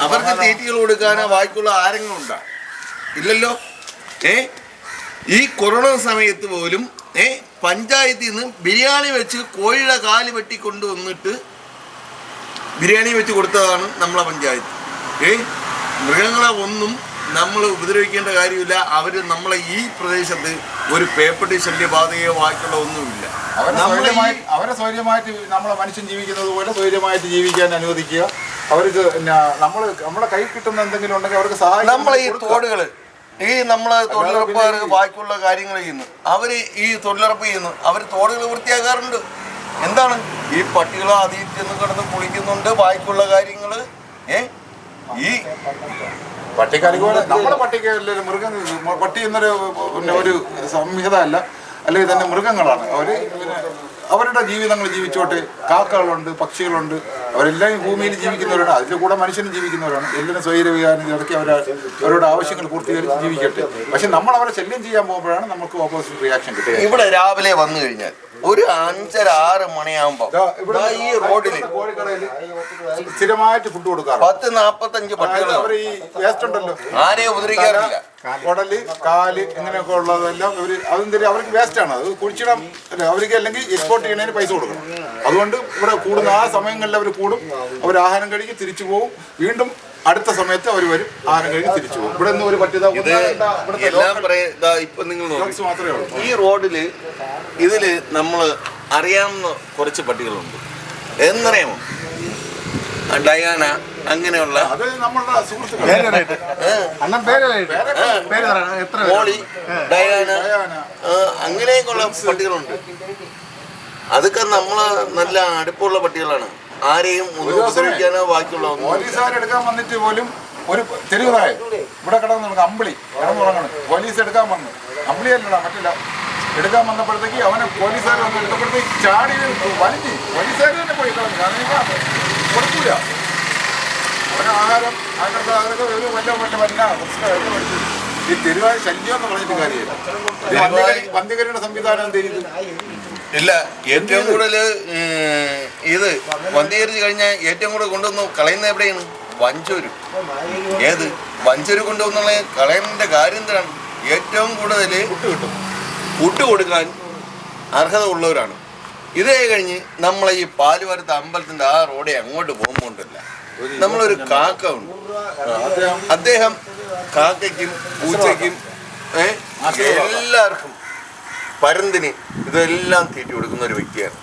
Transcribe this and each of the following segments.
അവർക്ക് തീറ്റികൾ കൊടുക്കാനോ ബാക്കിയുള്ള ആരെങ്കിലും ഉണ്ടാ? ഇല്ലല്ലോ? ഏ? ഈ കൊറോണ സമയത്ത് പോലും ഏ പഞ്ചായത്തിൽ നിന്ന് ബിരിയാണി വെച്ച് കോഴിയുടെ കാൽ വെട്ടി കൊണ്ടുവന്നിട്ട് ബിരിയാണി വെച്ച് കൊടുത്തതാണ് നമ്മളെ പഞ്ചായത്ത്. ഏ? മൃഗങ്ങളെ ഒന്നും നമ്മൾ ഉപദ്രവിക്കേണ്ട കാര്യമില്ല. അവർ നമ്മളെ ഈ പ്രദേശത്ത് ഒരു പേപ്പട്ടി ശല്യബാധയോ ബാക്കിയുള്ള ഒന്നുമില്ല. അവരെ സ്വൈര്യമായിട്ട് നമ്മളെ മനുഷ്യൻ ജീവിക്കുന്നത് പോലെ സ്വൈര്യമായിട്ട് ജീവിക്കാൻ അനുവദിക്കുക. അവർക്ക് നമ്മൾ നമ്മളെ കൈ കിട്ടുന്ന എന്തെങ്കിലും ഉണ്ടെങ്കിൽ അവർക്ക് സഹായം നമ്മൾ ഈ തോടുകൾ ഈ നമ്മൾ തൊഴിലുറപ്പുകാർ ബാക്കിയുള്ള കാര്യങ്ങൾ ചെയ്യുന്നു. അവർ ഈ തൊഴിലുറപ്പ് ചെയ്യുന്നു. അവർ തോടുകൾ വൃത്തിയാക്കാറുണ്ട്. എന്താണ്? ഈ പട്ടികളെ അതിൽ ചെന്ന് കിടന്ന് കുളിക്കുന്നുണ്ട് ബാക്കിയുള്ള കാര്യങ്ങൾ ഏ? ഈ പട്ടിക്കാർക്ക് പോലെ നമ്മളെ പട്ടിക്ക് മൃഗം പട്ടി എന്നൊരു പിന്നെ ഒരു സംഹിത അല്ല അല്ലെങ്കിൽ തന്നെ മൃഗങ്ങളാണ്. അവർ അവരുടെ ജീവിതങ്ങൾ ജീവിച്ചോട്ടെ. കാക്കകളുണ്ട് പക്ഷികളുണ്ട്. അവരെല്ലാം ഈ ഭൂമിയിൽ ജീവിക്കുന്നവരാണ്. അതിന്റെ കൂടെ മനുഷ്യനും ജീവിക്കുന്നവരാണ്. എല്ലാവരും സ്വൈരവികാരം ഇറക്കി അവർ അവരുടെ ആവശ്യങ്ങൾ പൂർത്തീകരിച്ച് ജീവിക്കട്ടെ. പക്ഷെ നമ്മൾ അവരെ ശല്യം ചെയ്യാൻ പോകുമ്പോഴാണ് നമുക്ക് ഓപ്പോസിറ്റ് റിയാക്ഷൻ കിട്ടുക. ഇവിടെ രാവിലെ വന്നു കഴിഞ്ഞാൽ ഒരു അഞ്ചര ആറ് മണിയാകുമ്പോ ഈ റോഡിൽ സ്ഥിരമായിട്ട് ഫുഡ് കൊടുക്കാറ് പത്ത് നാപ്പത്തഞ്ച് പട്ടികൾ ആരെയും ഉപദ്രവിക്കാറില്ല. കുടൽ കാൽ ഇങ്ങനെയൊക്കെ ഉള്ളതെല്ലാം ഇവർ അതെന്തൊരു അവർക്ക് വേസ്റ്റ് ആണ്. അത് കുഴിച്ചിടാൻ അല്ല അവർക്ക് അല്ലെങ്കിൽ എക്സ്പോർട്ട് ചെയ്യണതിന് പൈസ കൊടുക്കണം. അതുകൊണ്ട് ഇവിടെ കൂടുന്ന ആ സമയങ്ങളിൽ അവർ കൂടും. അവർ ആഹാരം കഴിക്കും തിരിച്ചു പോകും വീണ്ടും അടുത്ത സമയത്ത് അവർ വരും ആഹാരം കഴിക്കും തിരിച്ചു പോകും ഇവിടെ നിന്ന് ഒരു പറ്റിയത ഇപ്പൊ നിങ്ങൾ നോക്കി. മാത്രമേ ഉള്ളൂ. ഈ റോഡിൽ ഇതിൽ നമ്മൾ അറിയാവുന്ന കുറച്ച് പട്ടികളുണ്ട്. എന്നറിയാമോ? എത്ര അങ്ങനെയുള്ള മോളി ഡയാന ഡയാന. അങ്ങനെയൊക്കെയുള്ള പട്ടികളുണ്ട്. അതൊക്കെ നമ്മൾ നല്ല അടുപ്പുള്ള പട്ടികളാണ്. ആരെയും ഒന്നും ഉപദ്രവിക്കാനോ ബാക്കിയുള്ള പോലീസുകാരെടുക്കാൻ വന്നിട്ട് പോലും ഒരു തെരുവ് ഇവിടെ കിടന്ന് നമുക്ക് അമ്പിളി. കിടന്നുറങ്ങണം. പോലീസ് എടുക്കാൻ വന്നു. അമ്പിളി അല്ലടാ മറ്റില്ല. എടുക്കാൻ വന്നപ്പോഴത്തേക്ക് അവനെ പോലീസുകാർ വന്ന് എടുത്തപ്പോഴത്തേക്ക് ചാടി വലിഞ്ഞ്. പോലീസുകാർ തന്നെ പോയി കളഞ്ഞു കാരണം കൊടുക്കൂല. അവന് ആഹാരം അതിനുള്ള അതൊക്കെ ഒരു വല്ല വല്ല വല്ല ഈ തെരുവായ ശല്യം എന്ന് പറഞ്ഞിട്ട് കാര്യമില്ല. ഈ വന്ധ്യകരി- വന്ധ്യകരിയുടെ സംവിധാനം എന്തെങ്കിലും ഇല്ല ഏറ്റവും കൂടുതൽ ഇത് വന്ധീകരിച്ച് കഴിഞ്ഞാൽ ഏറ്റവും കൂടുതൽ കൊണ്ടുവന്ന് കളയുന്നത് എവിടെയാണ്? വഞ്ചൂര്. ഏത്? വഞ്ചൂര് കൊണ്ടുവന്നുള്ള കളയുന്നതിന്റെ കാര്യം എന്താണ്? ഏറ്റവും കൂടുതൽ കൂട്ടുകൊടുക്കാൻ കൊടുക്കാൻ അർഹത ഉള്ളവരാണ്. ഇതേ കഴിഞ്ഞ് നമ്മളെ ഈ പാലുവരത്തെ അമ്പലത്തിന്റെ ആ റോഡേ അങ്ങോട്ട് പോകുമ്പോണ്ടല്ല. നമ്മളൊരു കാക്ക ഉണ്ട്. അദ്ദേഹം കാക്കയ്ക്കും പൂച്ചയ്ക്കും എല്ലാവർക്കും പരന്തിന് ഇതെല്ലാം തീറ്റി കൊടുക്കുന്ന ഒരു വ്യക്തിയാണ്.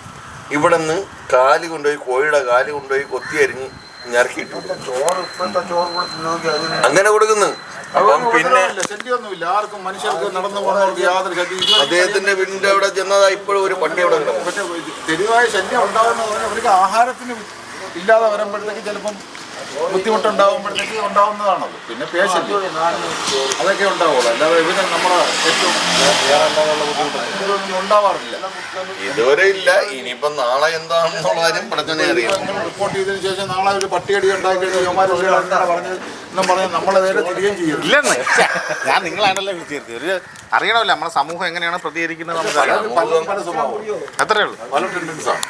ഇവിടെ നിന്ന് കാൽ കൊണ്ടുപോയി കോഴിയുടെ കാൽ കൊണ്ടുപോയി കൊത്തി അരിഞ്ഞ് ഞറക്കിയിട്ട് അങ്ങനെ കൊടുക്കുന്നു. അപ്പം പിന്നെ ശല്യമൊന്നുമില്ല. ആർക്കും മനുഷ്യർക്ക് നടന്നു പോകുന്നവർക്ക് യാതൊരു ശല്യം ഇതുവരെ അദ്ദേഹത്തിന്റെ വീടിന്റെ അവിടെ ചെന്നതാ ഇപ്പോഴും ഒരു പട്ടി അവിടെ തെരുവായ ശല്യം അവർക്ക് ആഹാരത്തിന് ഇല്ലാതെ വരുമ്പോഴത്തേക്ക് ചിലപ്പം ബുദ്ധിമുട്ടുണ്ടാകുമ്പോഴത്തേക്ക് ഉണ്ടാവുന്നതാണത്. പിന്നെ പേഷ്യന്റ് അതൊക്കെ ഉണ്ടാവുള്ളൂ. അല്ലാതെ ഇവർ നമ്മളെ ഏറ്റവും ഇതൊന്നും ഉണ്ടാവാറില്ല. ഇതുവരെ ഇല്ല. ഇനിയിപ്പം നാളെ എന്താണെന്നുള്ള കാര്യം പഠിച്ചനെ അറിയാം റിപ്പോർട്ട് ചെയ്തതിനു ശേഷം നാളെ ഒരു പട്ടിയടി ഉണ്ടാക്കിയിട്ട് പറഞ്ഞ് നമ്മളെ നേരെ തിരികെയും ചെയ്യും. ഇല്ലെന്ന്. ഞാൻ നിങ്ങളാണല്ലോ വിളിച്ചിരുത്തി ഒരു അറിയണമല്ലോ നമ്മുടെ സമൂഹം എങ്ങനെയാണ് പ്രതികരിക്കുന്നത് നമുക്ക് പല പല സ്വഭാവം. അത്രേ ഉള്ളൂ. പല ടെൻഡൻസാണ്